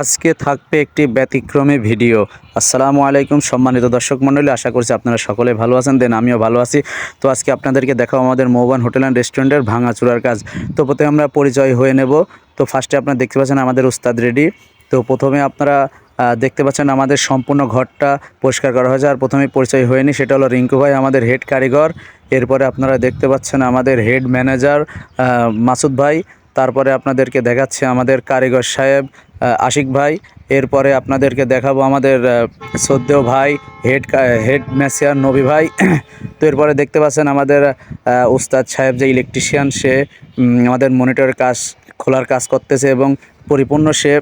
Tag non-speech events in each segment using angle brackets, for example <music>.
আজকে থাকবে একটি ব্যতিক্রমী ভিডিও। আসসালামু আলাইকুম সম্মানিত দর্শক মণ্ডলী, আশা করছি আপনারা সকলে ভালো আছেন, দেন আমিও ভালো আছি। তো আজকে আপনাদেরকে দেখাও আমাদের মৌবান হোটেল অ্যান্ড রেস্টুরেন্টের ভাঙাচুরার কাজ। তো প্রথমে আমরা পরিচয় হয়ে নেব। তো ফার্স্টে আপনারা দেখতে পাচ্ছেন আমাদের উস্তাদ রেডি। তো প্রথমে আপনারা দেখতে পাচ্ছেন আমাদের সম্পূর্ণ ঘরটা পরিষ্কার করা হয়েছে। আর প্রথমে পরিচয় হয়নি সেটা হলো রিঙ্কু ভাই, আমাদের হেড কারিগর। এরপরে আপনারা দেখতে পাচ্ছেন আমাদের হেড ম্যানেজার মাসুদ ভাই। তারপরে আপনাদেরকে দেখাচ্ছে আমাদের কারিগর সাহেব আশিক ভাই, এরপরে আপনাদেরকে দেখাবো আমাদের শ্রদ্ধেয় ভাই, হেড হেড ম্যাসিয়ার নবী ভাই। <clears throat> তো এরপরে দেখতে পাচ্ছেন আমাদের উস্তাদ সাহেব যে ইলেকট্রিশিয়ান সে আমাদের মনিটরের কাজ, খোলার কাজ করতেছে এবং পরিপূর্ণ সে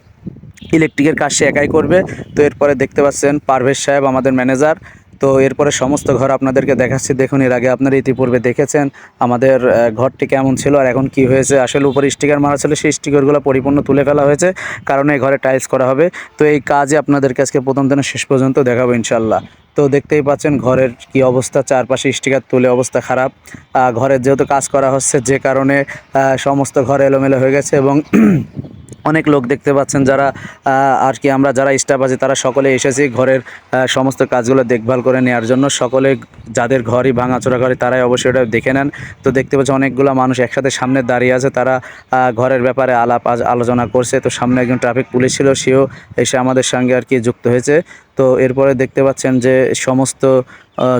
ইলেকট্রিকের কাজ সে একাই করবে। তো এরপরে দেখতে পাচ্ছেন পারভেজ সাহেব, আমাদের ম্যানেজার তো এরপরে সমস্ত ঘর আপনাদেরকে দেখাচ্ছি। দেখুন, এর আগে আপনারা ইতিপূর্বে দেখেছেন আমাদের ঘরটি কেমন ছিল আর এখন কি হয়েছে। আসলে উপরে স্টিকার মারা ছিল, সেই স্টিকারগুলো পরিপূর্ণ তুলে ফেলা হয়েছে, কারণ এই ঘরে টাইলস করা হবে। তো এই কাজে আপনাদেরকে আজকে প্রথম দিনে শেষ পর্যন্ত দেখাবো ইনশাল্লাহ তো দেখতেই পাচ্ছেন, ঘরের কি অবস্থা, চারপাশে স্টিকার তুলে অবস্থা খারাপ। ঘরের যেহেতু কাজ করা হচ্ছে, যে কারণে সমস্ত ঘর এলোমেলো হয়ে গেছে এবং অনেক লোক দেখতে পাচ্ছেন যারা আর কি আমরা যারা স্টাফ আছি, তারা সকলে এসেছি ঘরের সমস্ত কাজগুলো দেখভাল করে নেওয়ার জন্য। সকলে যাদের ঘরই ভাঙাচোরা করে তারাই অবশ্যই ওটা দেখে নেন। তো দেখতে পাচ্ছি অনেকগুলো মানুষ একসাথে সামনে দাঁড়িয়ে আছে, তারা ঘরের ব্যাপারে আলাপ আলোচনা করছে। তো সামনে একজন ট্রাফিক পুলিশ ছিল, সেও এসে আমাদের সঙ্গে আর কি যুক্ত হয়েছে। তো এরপরে দেখতে পাচ্ছেন যে সমস্ত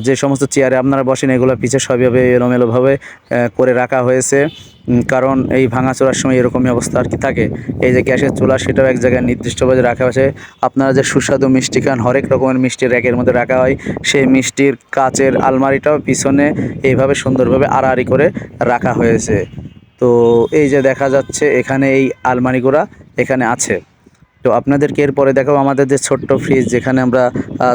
যে সমস্ত চেয়ারে আপনারা বসেন, এগুলো পিছে সবইভাবে এলোমেলোভাবে করে রাখা হয়েছে। কারণ এই ভাঙাচোরার সময় এরকমই অবস্থা আর কি থাকে। এই যে গ্যাসের চুলা, সেটাও এক জায়গায় নির্দিষ্টভাবে রাখা হয়েছে। আপনারা যে সুস্বাদু মিষ্টি খান, হরেক রকমের মিষ্টি র্যাকের মধ্যে রাখা হয়। সেই মিষ্টির কাচের আলমারিটাও পিছনে এইভাবে সুন্দরভাবে আড়াআড়ি করে রাখা হয়েছে। তো এই যে দেখা যাচ্ছে, এখানে এই আলমারিগুলা এখানে আছে। তো আপনাদেরকে এরপরে দেখাবো আমাদের যে ছোট্ট ফ্রিজ যেখানে আমরা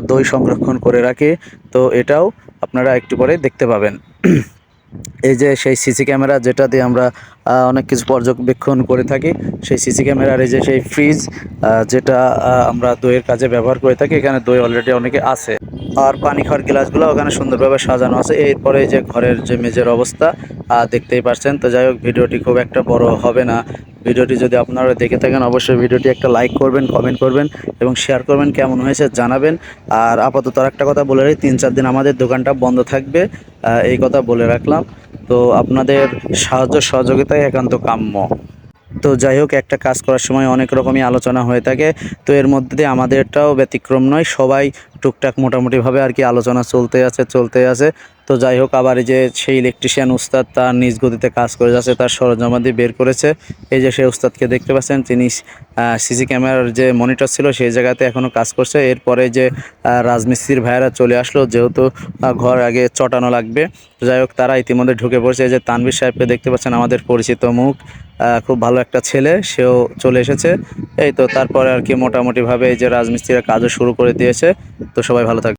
দই সংরক্ষণ করে রাখি। তো এটাও আপনারা একটু পরে দেখতে পাবেন। <clears throat> এই যে সেই সিসি ক্যামেরা যেটা দিয়ে আমরা অনেক কিছু পর্যবেক্ষণ করে থাকি, সেই সিসি ক্যামেরার এই যে সেই ফ্রিজ যেটা আমরা দইয়ের কাজে ব্যবহার করে থাকি, এখানে দই অলরেডি অনেকে আছে। আর পানি খাওয়ার গ্লাসগুলো ওখানে সুন্দরভাবে সাজানো আছে। এরপরে যে ঘরের যে মেজের অবস্থা দেখতেই পাচ্ছেন তো যাই হোক, ভিডিওটি খুব একটা বড় হবে না। ভিডিওটি যদি আপনারা দেখে থাকেন, অবশ্যই ভিডিওটি একটা লাইক করবেন, কমেন্ট করবেন এবং শেয়ার করবেন, কেমন হয়েছে জানাবেন। আর আপাতত একটা কথা বলে রাখি, তিন চার দিন আমাদের দোকানটা বন্ধ থাকবে। এই কথা বলে রাখলাম। তো আপনাদের সাহায্য সহযোগিতাই একান্ত কাম্য। তো যাই হোক, একটা কাজ করার সময় অনেক রকমই আলোচনা হয়ে থাকে। তো এর মধ্যে দিয়ে আমাদেরটাও ব্যতিক্রম নয়। সবাই টুকটাক মোটামুটিভাবে আর কি আলোচনা চলতে আছে চলতে আছে। তো যাই হোক, আবার এই যে সেই ইলেকট্রিশিয়ান উস্তাদ তার নিজ গতিতে কাজ করে যাচ্ছে, তার সরঞ্জামাদি বের করেছে। এই যে সেই উস্তাদকে দেখতে পাচ্ছেন, তিনি সিসি ক্যামেরার যে মনিটর ছিল, সেই জায়গাতে এখনও কাজ করছে। এরপরে যে রাজমিস্ত্রির ভাইয়েরা চলে আসলো, যেহেতু ঘর আগে চটানো লাগবে। যাই হোক, তারা ইতিমধ্যে ঢুকে পড়ছে। এই যে তানভীর সাহেবকে দেখতে পাচ্ছেন, আমাদের পরিচিত মুখ। খুব ভালো একটা ছেলে, সেও চলে এসেছে। এই তো তারপরে আর কি মোটামুটিভাবে এই যে রাজমিস্ত্রিরা কাজও শুরু করে দিয়েছে। তো সবাই ভালো থাকবে